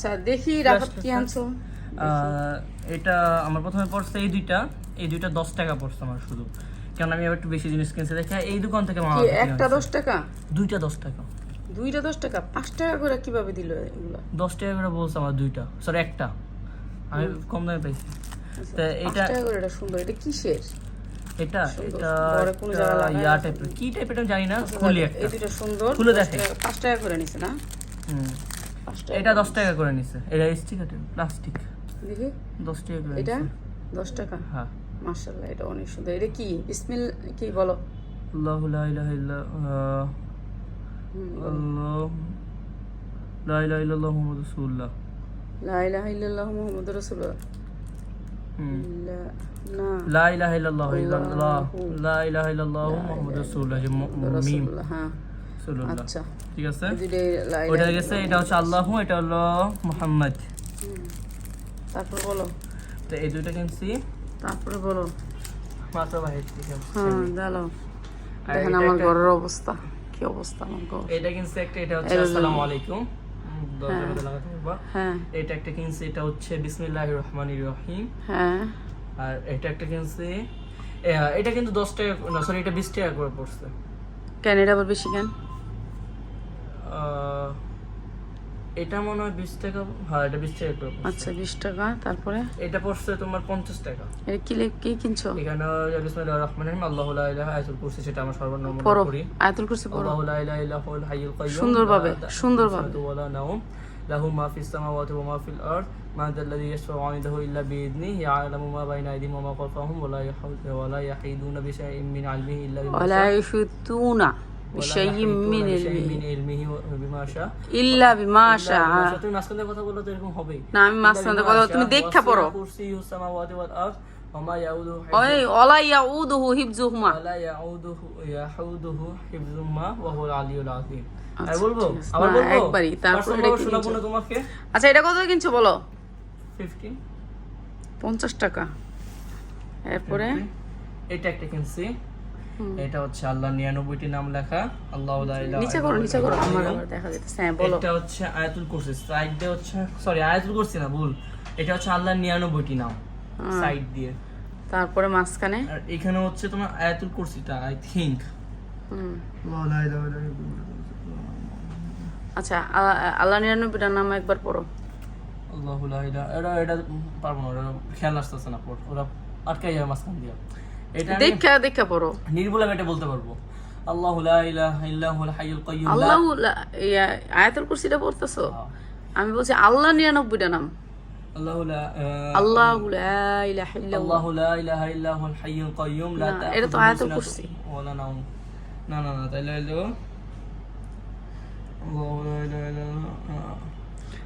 আচ্ছা দেখি রাফাত কি আনছো। এটা আমার প্রথমে পড়ছে এই দুইটা। এই দুইটা দশ টাকা পড়ছে আমার শুধু। কারণ আমি আবার একটু বেশি জিনিস কিনছি। দেখে এই দোকান থেকে কিনে একটা দশ টাকা? দুইটা দশ টাকা। দুইটা দশ টাকা? পাঁচ টাকা করে কীভাবে দিল এগুলো? দশ টাকা করে বলছে আমার দুইটা। সরি একটা। আমি কম দামে পাইছি। তা এটা করে এটা সুন্দর। এটা কিসের? এটা এটা ইয়া টাইপের কি টাইপের জানি না। খুলি একটা। এই দুইটা সুন্দর। খুলে দেখে। পাঁচ টাকা করে নিছে না? হুম। এটা দশ টাকা করে নিছে। এটা স্টিকার প্লাস্টিক দেখি। দশ টাকা করে এটা দশ টাকা? হ্যাঁ। মার্শাল্লাহ এটা অনেক সুন্দর। এটা কি? বিসমিল কি বলো? আল্লাহু লা ইলাহা ইল্লা আল্লাহ লা ইলাহা ইল্লাল্লাহু মুহাম্মাদুর রাসূলুল্লাহ। লা ইলাহা ইল্লাল্লাহ মুহাম্মাদুর রাসূলুল্লাহ। লা- না। লা ইলাহা ইল্লাল্লাহু ইল্লাল্লাহ। আল্লাহু। লা ইলাহা ইল্লাল্লাহু মুহাম্মাদুর রাসূলুল্লাহ মিম রাসূলুল্লাহ হ্যাঁ। রাসূলুল্লাহ। আচ্ছা। ঠিক আছে? এই দুইটা লা ইলাহা ওটা গেছে এটা হচ্ছে আল্লাহু এটা হলো মুহাম্মদ। তারপর বলো। তো এই দুইটা কিনছি। তারপরে বলো। মাত্র বাহির থেকে হ্যাঁ জানো দেখেন আমার একটা- ঘরের অবস্থা। কি অবস্থা আমার ঘর। এটা কিনছি একটা এটা হচ্ছে আসসালামু আলাইকুম। হ্যাঁ। এটা একটা কিনছি এটা বিসমিল্লাহির রহমানির রহিম। হ্যাঁ। আর এটা একটা কিনছি এটা কিন্তু দশ টাকা সরি এটা বিশ টাকা করে পড়ছে। কেন এটা আবার বেশি কেন? এটা মনে হয় বিশ টাকা হ্যাঁ এটা বিশ টাকা আচ্ছা বিশ টাকা তারপরে? এটা পড়ছে তোমার পঞ্চাশ টাকা। এটা কি কি কিনছো? এখানে বিসমিল্লাহ রহমান রহিম আল্লাহ ইলাহা আয়াতুল কুরসি সেটা আমার সর্বনাম পড়ো। আয়াতুল কুরসি পড়ো। আল্লাহু লা ইলাহা হাইয়ুল সুন্দরভাবে, সুন্দরভাবে। সিনাতুন ওয়া লা লাহু মা ফিস সামাওয়াতি ওয়া মা ফিল আরদ মা 'ইনদাহু ইল্লা ইয়া'লামু মা বাইনা আইদিহিম ওয়া মা খালফাহুম ওয়া লা ইয়াহুদু ওয়া লা ইয়াহিদুনা বিশাইইন মিন 'ইলমিহি ইল্লা বিমা ওয়ালা শা'a ইফুতুনা বিশাইয়্যিম মিন ইলমিহি বিমা ইল্লা বিমা শা'a। তুমি মাঝখানে কথা বললে তো এরকম হবেই। না আমি মাঝখানে কথা তুমি দেখা পড়ো কুরসিয়ুস সামাওয়াতি ওয়াল আরদ ওয়া ইয়াউদুহু ওই ওলা ইয়াউদুহু হিফজুহুমা ওয়ালা ইয়াউদুহু ইয়াহুদুহু হিফযুহুমা ওয়া হুয়াল আলিয়্যুল আযীম। আর আচ্ছা, বলব? আবার বলব? একবারই, তারপর এটা কি শোনাবো না তোমাকে। আচ্ছা এটা কত কিনছো বলো? 15 পঞ্চাশ টাকা। এরপরে? এটা একটা কিনছি। এটা হচ্ছে আল্লাহ নিরানব্বইটি নাম লেখা। আল্লাহ নিচে করো নিচে করো। আমার আবার দেখা যাইতেছে হ্যাঁ বলো। এটা হচ্ছে আয়াতুল কুরসি। সাইড দিয়ে হচ্ছে সরি আয়াতুল কুরসি না ভুল। এটা হচ্ছে আল্লাহর নিরানব্বইটি নাম। হ্যাঁ। সাইড দিয়ে। তারপরে মাঝখানে? আর এখানে হচ্ছে তোমার আয়াতুল কুরসিটা আই থিংক আচ্ছা আল্লাহ নিরানব্বইটার নাম একবার পড়ো। আল্লাহ লা এটা এটা পারব না ওরা খেয়াল আসতেছে না পর ওরা আটকাই যাবে মাঝখান দিয়ে। এটা দেখা দেখা পড়ো। নির্ভুল আমি এটা বলতে পারব। আল্লাহ লা ইলাহা ইল্লাহুল হাইয়ুল কাইয়্যুম আল্লাহু লা আয়াতুল কুরসিটা পড়তেছো? আমি বলছি আল্লাহ নিরানব্বইটা নাম। আল্লাহ লা আহ, লা ইলাহা ইল্লাল্লাহ আল্লাহ লা ইলাহা ইল্লাহুল হাইয়ুল কাইয়্যুম লা এটা তো আয়াতুল কুরসি। ওয়ালা নাওম না না না তাইলে আল্লাহু লা ইলাহা ইল্লাল্লাহ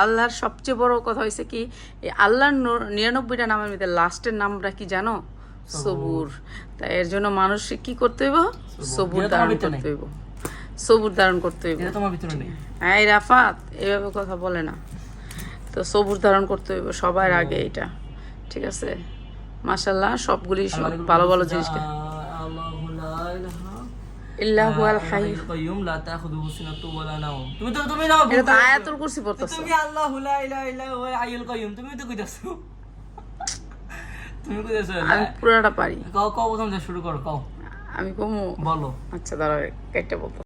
আল্লাহর সবচেয়ে বড় কথা হয়েছে কি আল্লাহর নিরানব্বইটা নামের মধ্যে লাস্টের নামটা কি জানো? সবুর। তাই এর জন্য মানুষ কি করতে হইব? সবুর। ধারণ করতে হইব। সবুর ধারণ করতে হইব। নেই। এই রাফাত এইভাবে কথা বলে না। তো সবুর ধারণ করতে হইব সবার আগে এটা। ঠিক আছে? মাশাল্লাহ সবগুলি সব ভালো ভালো জিনিস তুমি তো তুমি না এটা তো আয়াতুল কুরসি পড়তেছো। তুমি আল্লাহু লা ইলাহা ইল্লাহুল হাইয়ুল কাইয়্যুম তুমি তো কইতাছো। তুমি কইতাছো আমি পুরাটা পারি। কও কও প্রথম থেকে শুরু করো কও। আমি কমু? বলো। আচ্ছা দাঁড়াও একটা বলতো।